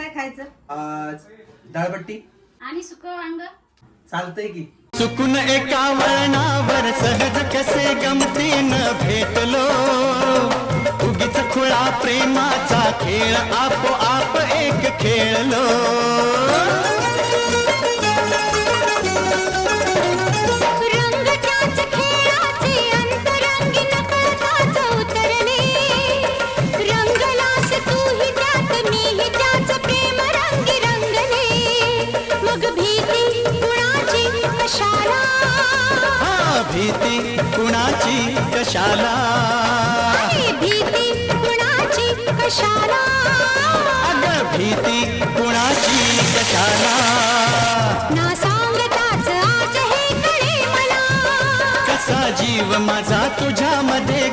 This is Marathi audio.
काय खायचं? आज डाळबट्टी. आणि सुक वांग? चालतंय की. चुकून एका वळणावर सहज कसे गमतीन भेटलो. उगीच खुळा प्रेमाचा खेळ आपोआप एक खेळलो. भीती कुणाची कशाला? भीती कुणाची कशाला? अग भीती कुणाची कशाला? ना सांगताच आज हे कळे मला. कसा जीव माझा तुझ्यामध्ये